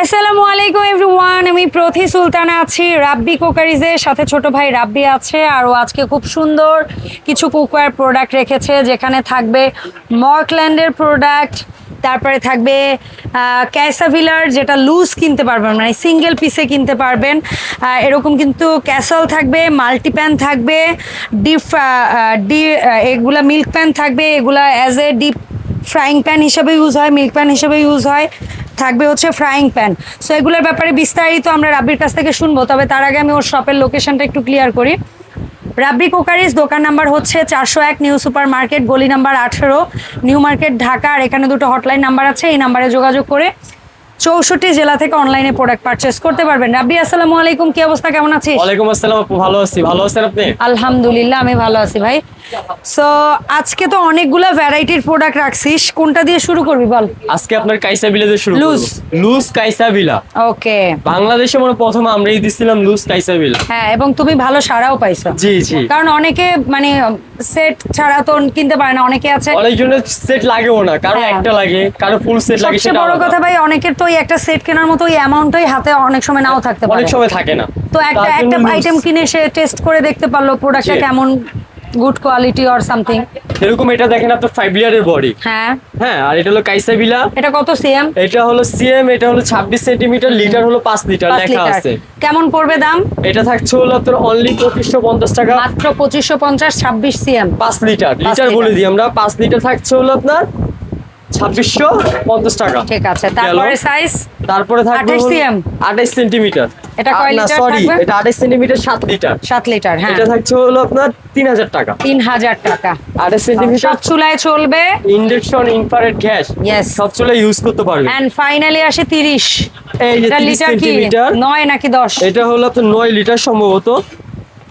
আসসালামু আলাইকুম এভরিওয়ান, আমি প্রথি সুলতানা আছি, রাব্বি কুকারিজের সাথে ছোট ভাই রাব্বি আছে, আর ও আজকে খুব সুন্দর কিছু কুকওয়্যার প্রোডাক্ট রেখেছে, যেখানে থাকবে মর্কল্যান্ডের প্রোডাক্ট তারপরে থাকবে ক্যাসাভিলার যেটা লুজ কিনতে পারবেন মানে সিঙ্গেল পিসে কিনতে পারবেন। এরকম কিন্তু ক্যাসল থাকবে মাল্টিপ্যান থাকবে ডিপ ডি এগুলা মিল্ক প্যান থাকবে, এগুলা as a deep frying pan হিসেবে ইউজ হয় মিল্ক প্যান হিসেবে ইউজ হয়। থাকবে হচ্ছে ফ্রাইং প্যান সো এগুলোর ব্যাপারে বিস্তারিত আমরা রাব্বির কাছ থেকে শুনব, তবে তার আগে আমি ওর শপের লোকেশনটা একটু ক্লিয়ার করি। রাব্বি কোকারিস দোকান নাম্বার হচ্ছে চারশো এক নিউ সুপার মার্কেট গলি নাম্বার আঠেরো, নিউ মার্কেট, ঢাকা, আর এখানে দুটো হটলাইন নাম্বার আছে, এই নাম্বারে যোগাযোগ করে চৌষট্টি জেলা থেকে অনলাইনে প্রোডাক্ট পারচেস করতে পারবেন। রাব্বি আসসালামু আলাইকুম কি অবস্থা? কেমন আছিস? ওয়ালাইকুম আসসালাম আপু ভালো আছি। ভালো আছেন আপনি? আলহামদুলিল্লাহ আমি ভালো আছি ভাই। সো আজকে তো অনেকগুলো ভ্যারাইটির প্রোডাক্ট রাখছিস। কোনটা দিয়ে শুরু করবি বল? আজকে আপনার কাইসা বিলা দিয়ে শুরু লুজ। লুজ কাইসা বিলা। ওকে বাংলাদেশে মনে প্রথম আমরাই দিছিলাম লুজ কাইসা বিলা। হ্যাঁ এবং তুমি ভালো সারাও পাইছো। জি জি। কারণ অনেকে মানে সেট ছাড়া তো কিনতে পারে না অনেকে আছে। অনেকজনের সেট লাগেও না কারও হ্যাঁ। একটা লাগে কারও ফুল সেট লাগে সবচেয়ে সেটা বড় কথা ভাই অনেকের তো একটা সেট কেনার মতো ওই অ্যামাউন্টই হাতে অনেক সময় নাও থাকতে পারে। অনেক সময় থাকে না। তো একটা একটা আইটেম কিনে সে টেস্ট করে দেখতে পারল প্রোডাক্টটা। কেমন। Good quality or something. এরকম এটা দেখেন আপনার ফাইভ লিয়ারের বডি হ্যাঁ। হ্যাঁ আর এটা হলো কাইসা বিলা এটা কত সিএম এটা হলো সিএম এটা হলো ছাব্বিশ সেন্টিমিটার লিটার হলো পাঁচ লিটার লেখা আছে। কেমন পড়বে দাম? এটা থাকছে হলো আপনার অনলি পঁচিশশো পঞ্চাশ টাকা। মাত্র পঁচিশশো পঞ্চাশ ছাব্বিশ সিএম পাঁচ লিটার লিটার। বলে দিই আমরা। পাঁচ লিটার থাকছে হলো আপনার ছাব্বিশশো পঞ্চাশ টাকা। ঠিক আছে তারপরে সাইজ তারপরে থাকবে 28 cm? আঠাইশ সেন্টিমিটার এটা কয় লিটার সরি এটা লিটার। সাত লিটার হ্যাঁ। এটা থাকছে হলো আপনার তিন হাজার টাকা। তিন হাজার টাকা। আঠাইশ সেন্টিমিটার সব চুলায় চলবে। Induction infrared gas Yes. সব চলে ইউজ করতে পারবে। এন্ড ফাইনালি আসে তিরিশ। এই যে এটা লিটার কি? সেন্টিমিটার। নয় নাকি দশ? এটা হলো আপনার নয় লিটার সম্ভবত।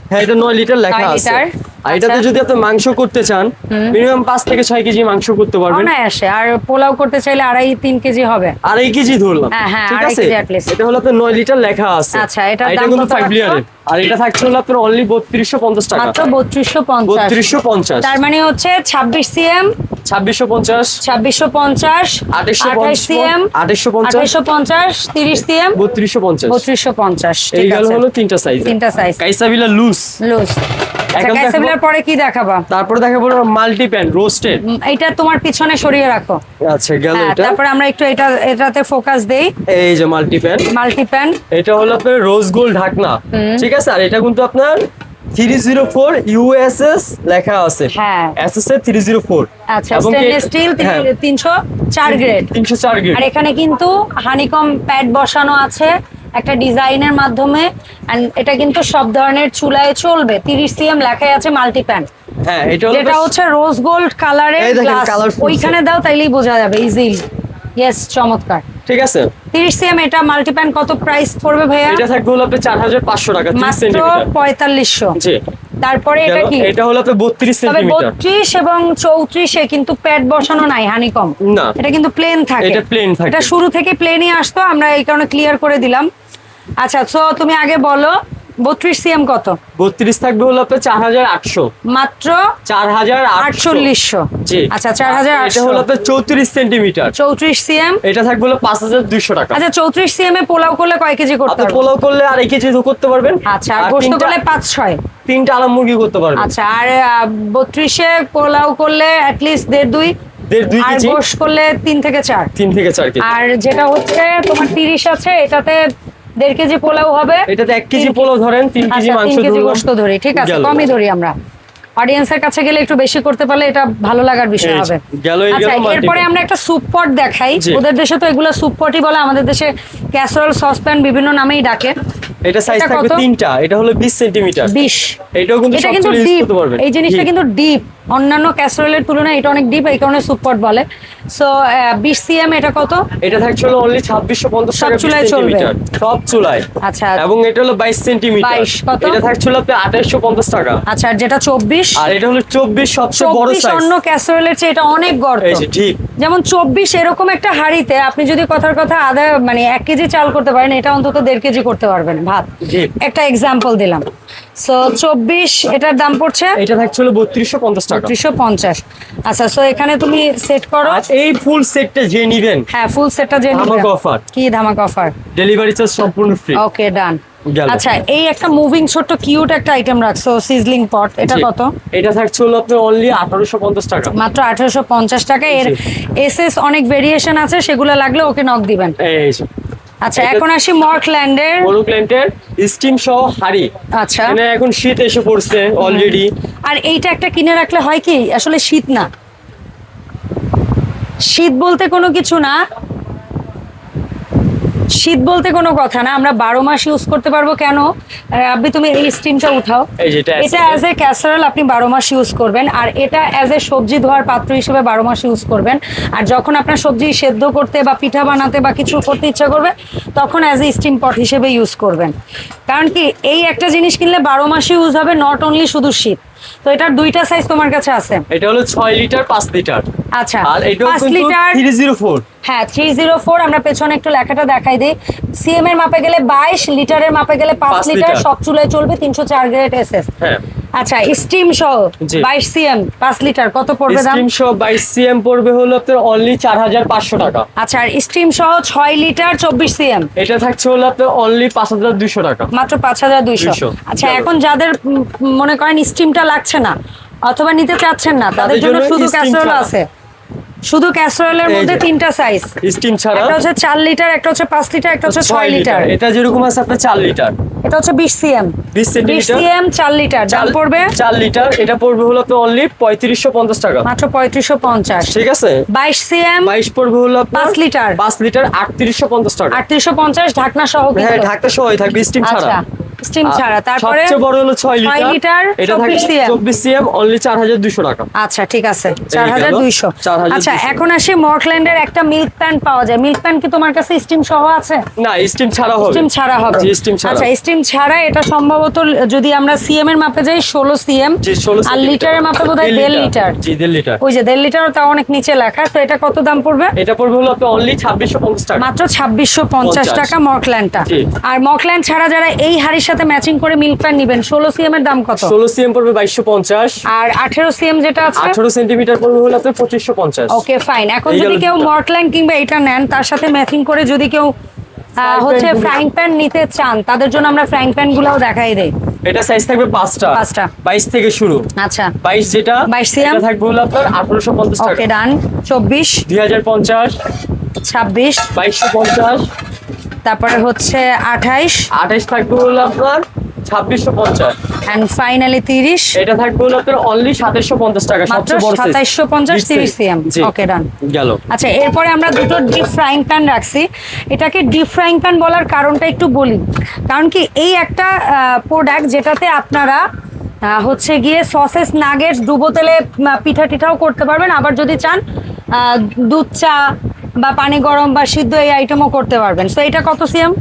হ্যাঁ এটা নয় লিটার লেখা আছে। লিটার? আর এটাতে আচ্ছা। যদি আপনি মাংস করতে চান মিনিমাম পাঁচ থেকে ছয় কেজি মাংস করতে পারবেন। অনায়াসে। আর পোলাও করতে চাইলে আড়াই তিন কেজি হবে। আড়াই কেজি ধরলাম। হ্যাঁ, হ্যাঁ, ঠিক আছে। এটা হলো আপনার নয় লিটার লেখা আছে। আচ্ছা, এটা কিন্তু ফাইভ লিটারের আর এটা থাকছে হলো আপনার অনলি বত্রিশশো পঞ্চাশ টাকা। মাত্র বত্রিশশো পঞ্চাশ। বত্রিশশো পঞ্চাশ। তার মানে হচ্ছে ছাব্বিশ সিএম। ছাব্বিশশো পঞ্চাশ। ছাব্বিশশো পঞ্চাশ। আঠাইশ সিএম। আঠাইশশো পঞ্চাশ। আঠাইশশো পঞ্চাশ তিরিশ সিএম। বত্রিশশো পঞ্চাশ। বত্রিশশো পঞ্চাশ। এই গেল হলো তিনটা সাইজ তিনটা সাইজ কাইসাবিলা লুজ লুজ ক্যাসেবিলার পরে কি দেখাবা? তারপরে দেখা মাল্টি প্যান রোস্টেড। এটা তোমার পিছনে সরিয়ে রাখো। আচ্ছা গেল হ্যাঁ এটা। তারপরে আমরা একটু এটা এটাতে ফোকাস দেই। এই যে মাল্টি প্যান। মাল্টিপ্যান এটা হলো আপনার রোজ গোল্ড ঢাকনা। ঠিক আছে? আর এটা কিন্তু আপনার থ্রি জিরো ফোর ইউএসএস লেখা আছে। হ্যাঁ। এসএস এর থ্রি জিরো ফোর আচ্ছা স্টেনলেস স্টিল তিনশো চার গ্রেড তিনশো চার গ্রেড আর এখানে কিন্তু হানিকম প্যাড বসানো আছে। একটা ডিজাইনের মাধ্যমে এটা কিন্তু সব ধরনের চুলায় চলবে। তিরিশ সিএম লেখাই আছে মাল্টিপ্যান হ্যাঁ এটা যেটা হচ্ছে রোজ গোল্ড কালারের ওইখানে দাও তাইলেই বোঝা যাবে ইজিলি ইয়েস চমৎকার। ঠিক আছে। সিএম এটা কত প্রাইস পড়বে ভাইয়া? এটা থাকবে হলো মাত্র জি। তারপরে এটা কি? এটা হলো বত্রিশ তবে সেন্টিমিটার বত্রিশ এবং চৌত্রিশে কিন্তু প্যাড বসানো নাই হানিকম। না। এটা কিন্তু প্লেন থাকে। এটা plain থাকে। এটা শুরু থেকে প্লেনই আসতো আমরা এই কারণে ক্লিয়ার করে দিলাম। আচ্ছা সো তুমি আগে বলো বত্রিশ সিএম কত? বত্রিশ থাকবে হলো আপনার চার হাজার আটশো। মাত্র চার হাজার আটচল্লিশশো। জি। আচ্ছা চার হাজার এটা আটশো। হলো আপনার চৌত্রিশ সেন্টিমিটার চৌত্রিশ সিএম এটা থাকবে হলো পাঁচ হাজার দুইশো টাকা। আচ্ছা চৌত্রিশ সিএম এ পোলাও করলে কয় কেজি করতে আপনি পারব পোলাও করলে আর এই কেজি করতে পারবেন। আচ্ছা আর গোস্ত করলে পাঁচ ছয়। তিনটা আলাম মুরগি করতে পারবে। আচ্ছা আর বত্রিশে পোলাও করলে অ্যাটলিস্ট দেড় দুই আর গোশ করলে তিন থেকে চার। তিন থেকে চার কেজি। আর যেটা হচ্ছে তোমার তিরিশ আছে এটাতে দেড় কেজি পোলাও হবে। এটাতে এক কেজি পোলাও ধরেন তিন কেজি আচ্ছা মাংস কেজি। গোস্ত ধরি ঠিক আছে। কমই ধরি আমরা। অডিয়েন্সের কাছে গেলে একটু বেশি করতে পারলে এটা ভালো লাগার বিষয় হবে। আচ্ছা এরপরে আমরা একটা স্যুপ পট দেখাই। ওদের দেশে তো এগুলো স্যুপ পটই বলে আমাদের দেশে ক্যাসরোল সসপ্যান বিভিন্ন নামেই ডাকে। এটা সাইজ থাকবে তিনটা এটা হলো 20 সেমি 20 এটাও কিন্তু এটা কিন্তু ডিপ এই জিনিসটা কিন্তু ডিপ অন্যান্য ক্যাসরোলের তুলনায় এটা অনেক ডিপ এই কারণে স্যুপ পট বলে। সো বিশ সিএম এটা কত? এটা থাকছে হলো অনলি ছাব্বিশশো পঞ্চাশ সব চুলায় চলবে? সব চুলায়। আচ্ছা এবং এটা হলো বাইশ সেন্টিমিটার 22 কত? এটা থাকছে হলো আপনার আঠাইশশো পঞ্চাশ টাকা। আচ্ছা আর যেটা চব্বিশ? আর এটা হলো চব্বিশ সবচেয়ে বড় সাইজ অন্য ক্যাসরোলের চেয়ে এটা অনেক গর্ত। ঠিক। যেমন চব্বিশ এরকম একটা হাড়িতে আপনি যদি কথার কথা আধা মানে এক কেজি চাল করতে পারেন এটা অন্তত দেড় কেজি করতে পারবেন ভাত। একটা এক্সাম্পল দিলাম। সো এটার দাম পড়ছে? এটা থাকছে হলো বত্রিশশো পঞ্চাশ টাকা। ত্রিশশো পঞ্চাশ। আচ্ছা সো এখানে তুমি সেট করো। এই ফুল সেটটা যে নিবেন হ্যাঁ ফুল সেটটা যে নিবে। ধামাকা offer। কি ধামাক অফার ডেলিভারি চার্জ সম্পূর্ণ ফ্রি ওকে ডান আচ্ছা এই একটা মুভিং ছোট্ট কিউট একটা আইটেম রাখছো সিজলিং পট এটা কত? এটা থাকছে হলো আপনার অনলি আঠারোশো পঞ্চাশ টাকা। মাত্র আঠারোশো পঞ্চাশ টাকা। এর। এসএস অনেক ভেরিয়েশন আছে সেগুলো লাগলে ওকে নক দিবেন। এই আচ্ছা এখন আসি মর্কল্যান্ডের মর্কল্যান্ডের স্টিম সহ হাড়ি। আচ্ছা। মানে এখন শীত এসে পড়ছে অলরেডি আর এইটা একটা কিনে রাখলে হয় কি? আসলে শীত না। শীত বলতে কোনো কিছু না। শীত বলতে কোনো কথা না আমরা বারো মাস ইউজ করতে পারব কেন? আপনি তুমি এই স্টিমটা উঠাও। এটা অ্যাজ এ ক্যাসারল আপনি বারো মাস ইউজ করবেন আর এটা অ্যাজ এ সবজি ধোয়ার পাত্র হিসেবে বারো মাস ইউজ করবেন। আর যখন আপনার সবজি সেদ্ধ করতে বা পিঠা বানাতে বা কিছু করতে ইচ্ছা করবে তখন অ্যাজ এ স্টিম পট হিসেবে ইউজ করবেন। কারণ কি এই একটা জিনিস কিনলে বারো মাসই ইউজ হবে নট অনলি শুধু শীত। তো এটার দুইটা সাইজ তোমার কাছে আছে? এটা হলো ছয় লিটার পাঁচ লিটার আচ্ছা আর এটা পাঁচ কিন্তু লিটার থ্রি জিরো ফোর হ্যাঁ থ্রি জিরো ফোর আমরা পেছনে একটু লেখাটা দেখাই দিই। সিএম এর মাপে গেলে বাইশ লিটারের মাপে গেলে পাঁচ পাঁচ লিটার লিটার। সব চুলায় চলবে তিনশো চার গ্রেড এস এস হ্যাঁ। আচ্ছা স্টিম সহ জি। বাইশ সিএম 5 লিটার কত পড়বে দাম? স্টিম সহ বাইশ সিএম পড়বে হলো আপনার অনলি চার হাজার পাঁচশো টাকা। আচ্ছা আর স্টিম সহ 6 লিটার চব্বিশ সিএম এটা থাকছে হলো আপনার অনলি পাঁচ হাজার দুশো টাকা। মাত্র পাঁচ হাজার দুইশো। 200 আচ্ছা এখন যাদের মনে করেন স্টিমটা লাগছে না অথবা নিতে চাচ্ছেন না তাদের জন্য শুধু ক্যাসেরোল আছে। শুধু ক্যাসরোলের মধ্যে তিনটা সাইজ স্টিম ছাড়া। একটা হচ্ছে চার লিটার একটা হচ্ছে পাঁচ লিটার একটা হচ্ছে ছয় লিটার এটা যেরকম আছে আপনার চার লিটার এটা হচ্ছে বিশ সিএম 20 বিশ সেন্টিমিটার সিএম চার লিটার দাম পড়বে? চার লিটার এটা পড়বে হলো আপনার অনলি পঁয়ত্রিশশো পঞ্চাশ টাকা। মাত্র পঁয়ত্রিশশো পঞ্চাশ। ঠিক আছে? বাইশ সিএম বাইশ পড়বে হলো আপনার পাঁচ লিটার। পাঁচ লিটার আটত্রিশশো পঞ্চাশ টাকা। আটত্রিশশো পঞ্চাশ ঢাকনা সহ হ্যাঁ কিন্তু। ঢাকটা সবাই থাকবে স্টিম ছাড়া। আচ্ছা। স্টিম ছাড়া। তারপরে সবচেয়ে বড় হলো ছয় ছয় লিটার। লিটার, এটা 24 থাকে CM চব্বিশ সিএম অনলি চার হাজার দুশো টাকা। আচ্ছা ঠিক আছে। চার হাজার গেল। দুইশো। 4200 আচ্ছা এখন আসি মর্কল্যান্ডের একটা মিল্ক প্যান পাওয়া যায়। মিল্ক প্যান কি তোমার কাছে স্টিম সহ আছে? না স্টিম ছাড়া হবে। স্টিম ছাড়া হবে। steam ছাড়া। আচ্ছা স্টিম ছাড়া এটা সম্ভবত যদি আমরা সিএম এর মাপে যাই ষোলো সিএম জি আর লিটারের মাপে বোধ হয় দেড় লিটার। জি লিটার। ওই যে দেড় লিটার তা অনেক নিচে লেখা। তো এটা কত দাম পড়বে? এটা পড়বে হলো আপনার অনলি ছাব্বিশশো পঞ্চাশ টাকা। মাত্র ছাব্বিশশো পঞ্চাশ টাকা মর্কল্যান্ডটা আর মর্কল্যান্ড ছাড়া যারা এই হাড়ির সাথে ম্যাচিং করে মিল্ক প্যান নিবেন। ষোলো সিএম এর দাম কত? ষোলো সিএম পড়বে বাইশশো পঞ্চাশ। আর আঠেরো সিএম যেটা আছে? আঠারো সেন্টিমিটার পড়বে হলো আপনার পঁচিশশো পঞ্চাশ। ওকে ফাইন এখন যদি কেউ। মর্কল্যান্ড কিংবা এটা নেন তার সাথে ম্যাচিং করে যদি কেউ হচ্ছে ফ্রাইং প্যান নিতে চান তাদের জন্য আমরা ফ্রাইং প্যান গুলাও দেখাই দেই। এটা সাইজ থাকবে পাঁচটা। পাঁচটা। বাইশ থেকে শুরু। আচ্ছা। বাইশ যেটা 22 সিএম এটা থাকবে হলো আপনার আঠারোশো পঞ্চাশ ওকে ডান চব্বিশ। দুই হাজার পঞ্চাশ। ছাব্বিশ। বাইশশো পঞ্চাশ। তারপরে হচ্ছে আঠাইশ। আঠাইশ থাকবে হলো আপনার ছাব্বিশশো পঞ্চাশ। অ্যান্ড ফাইনালি তিরিশ। এটা থাকবে হলো আপনার অনলি সাতাশশো পঞ্চাশ টাকা মাত্র সবচেয়ে বড় size। সাতাইশশো পঞ্চাশ Big তিরিশ size। সিএম ওকে ডান গেল। আচ্ছা এরপরে আমরা দুটো ডিপ ফ্রাইং প্যান রাখছি। এটাকে ডিপ ফ্রাইং প্যান বলার কারণটা একটু বলি। কারণ কি এই একটা প্রোডাক্ট যেটাতে আপনারা হচ্ছে গিয়ে সসেস নাগেটস ডুবো তেলে পিঠা টিঠাও করতে পারবেন। আবার যদি চান দুধ চা বা পানি গরম বা সিদ্ধ এই আইটেমও করতে পারবেন। তো এটা কত সিএম?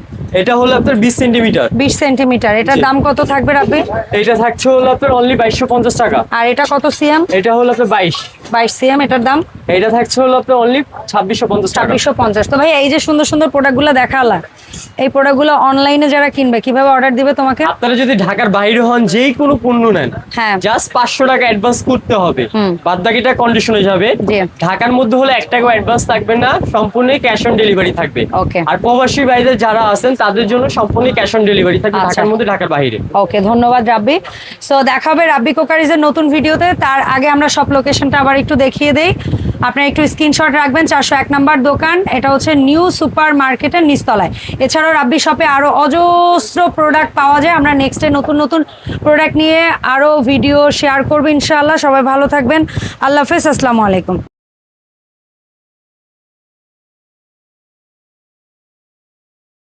এটা হলো আপনার বিশ সেন্টিমিটার। বিশ সেন্টিমিটার। এটার দাম কত থাকবে আপনি এটা থাকছে হলো আপনার অনলি বাইশশো পঞ্চাশ টাকা। আর এটা কত সিএম? এটা হলো আপনার বাইশ। বাইশ সিএম এটার দাম? এটা থাকছে হলো আপনার অনলি ছাব্বিশশো পঞ্চাশ ছাব্বিশশো পঞ্চাশ। তো ভাই এই যে সুন্দর সুন্দর প্রোডাক্টগুলো দেখালা এই প্রোডাক্টগুলো অনলাইনে যারা কিনবে কীভাবে অর্ডার দিবে তোমাকে? আপনারা যদি ঢাকার বাইরে হন যেই কোনো পণ্য নেন হ্যাঁ। জাস্ট পাঁচশো টাকা অ্যাডভান্স করতে হবে। বাদ বাকিটা কন্ডিশনে যাবে। ঢাকার মধ্যে হলে এক টাকা অ্যাডভান্স থাকবে না সম্পূর্ণ ক্যাশ অন ডেলিভারি থাকবে। Okay. আর প্রবাসী বাইরে যারা আছেন তাদের জন্য সম্পূর্ণ ক্যাশ অন ডেলিভারি থাকবে আচ্ছা। ঢাকার মধ্যে ঢাকার বাইরে। ওকে ধন্যবাদ রাব্বি। সো দেখা হবে রাব্বি কোকারিজের নতুন ভিডিওতে তার আগে আমরা সব লোকেশনটা আবার একটু দেখিয়ে দেই। আপনারা একটু স্ক্রিনশট রাখবেন, চারশো এক নাম্বার দোকান। এটা হচ্ছে নিউ সুপার মার্কেটের নিচতলায়। এছাড়াও রাব্বি শপে আরও অজস্র প্রোডাক্ট পাওয়া যায়। আমরা নেক্সটে নতুন নতুন প্রোডাক্ট নিয়ে আরও ভিডিও শেয়ার করব ইনশাআল্লাহ। সবাই ভালো থাকবেন। আল্লাহ হাফেজ, আসসালামু আলাইকুম।